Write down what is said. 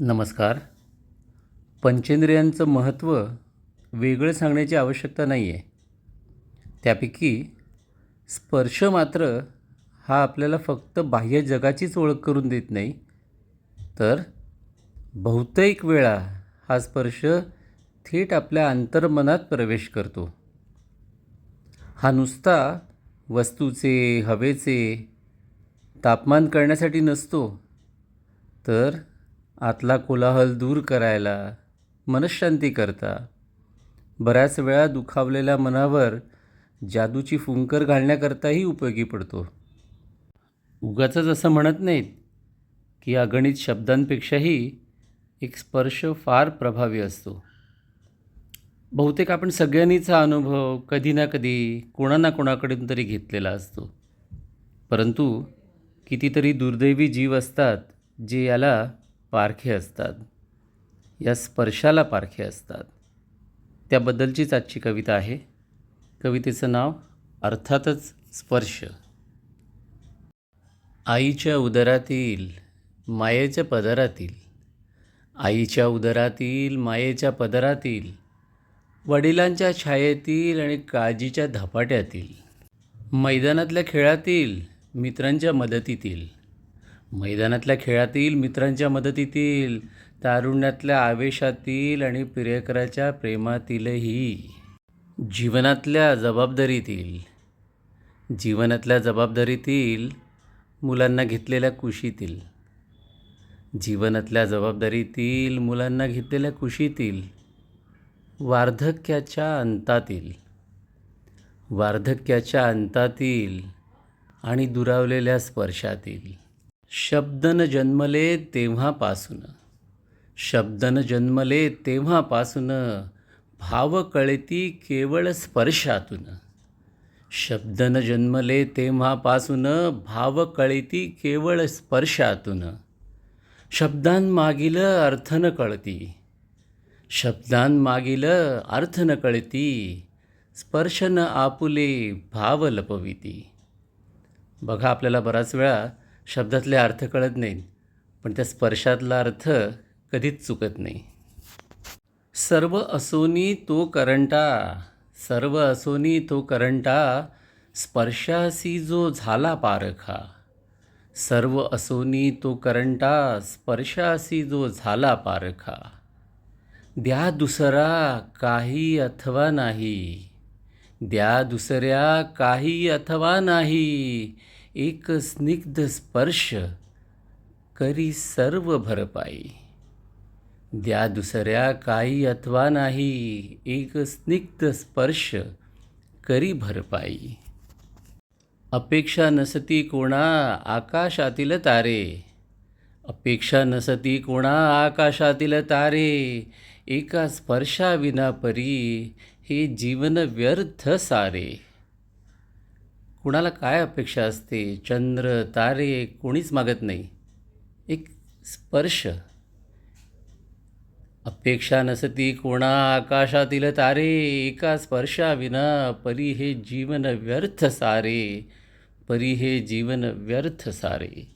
नमस्कार. पंचेंद्रियांचं महत्त्व वेगळं सांगण्याची आवश्यकता नाही आहे त्यापैकी स्पर्श मात्र हा आपल्याला फक्त बाह्य जगाचीच ओळख करून देत नाही तर बहुतेक वेळा हा स्पर्श थेट आपल्या अंतर्मनात प्रवेश करतो. हा नुसता वस्तूचे हवेचे तापमान करण्यासाठी नसतो तर आतला कोलाहल दूर करायला मनशांती करता. बऱ्याच वेळा दुखावलेल्या मनावर जादूची फुंकर घालण्याकरताही उपयोगी पडतो. उगाच असं म्हणत नाहीत की अगणित शब्दांपेक्षाही एक स्पर्श फार प्रभावी असतो. बहुतेक आपण सगळ्यांनीचा अनुभव कधी ना कधी कोणा ना कोणाकडून तरी घेतलेला असतो. परंतु कितीतरी दुर्दैवी जीव असतात जे याला पारखे असतात. या स्पर्शाला पारखे असतात. त्याबद्दलचीच आजची कविता आहे. कवितेचं नाव अर्थातच स्पर्श. आईच्या उदरातील मायेच्या पदरातील आईच्या उदरातील मायेच्या पदरातील वडिलांच्या छायेतील आणि काळजीच्या धपाट्यातील मैदानातल्या खेळातील मित्रांच्या मदतीतील मैदानातल्या खेळातील मित्रांच्या मदतीतील तारुण्यातल्या आवेशातील आणि प्रियकराच्या प्रेमातीलही. जीवनातल्या जबाबदारीतील. जीवनातल्या जबाबदारीतील मुलांना घेतलेल्या कुशीतील. जीवनातल्या जबाबदारीतील मुलांना घेतलेल्या कुशीतील. वार्धक्याच्या अंतातील. वार्धक्याच्या अंतातील आणि दुरावलेल्या स्पर्शातील. शब्दन जन्मले तेव्हापासून. शब्दन जन्मले तेव्हापासून. भाव कळती केवळ स्पर्शातून. शब्दन जन्मले तेव्हापासून. भाव कळती केवळ स्पर्शातून. शब्दांमागील अर्थ न कळती. शब्दांमागील अर्थ न कळती. स्पर्श न आपुले भाव लपविती. बघा आपल्याला बराच वेळा शब्दातले अर्थ कळत नाहीत पण त्या स्पर्शातला अर्थ कधीच चुकत नाही. सर्व असोनी तो करंटा सर्व असोनी तो करंटा स्पर्शासी जो झाला पारखा. सर्व असोनी तो करंटा स्पर्शासी जो झाला पारखा. द्या दुसरा काही अथवा नाही द्या दुसऱ्या काही अथवा नाही एक स्निग्ध स्पर्श करी सर्व भरपाई. द्या दुसऱ्या काही अथवा नाही एक स्निग्ध स्पर्श करी भरपाई. अपेक्षा नसती कोणा आकाशातील तारे. अपेक्षा नसती कोणा आकाशातील तारे. एका स्पर्शाविना परी हे जीवन व्यर्थ सारे. कुणाला काय अपेक्षा असते? चंद्र तारे कोणीच मागत नाही. एक स्पर्श. अपेक्षा नसती कोणा आकाशातील तारे. एका स्पर्शाविना परी हे जीवन व्यर्थ सारे. परी हे जीवन व्यर्थ सारे.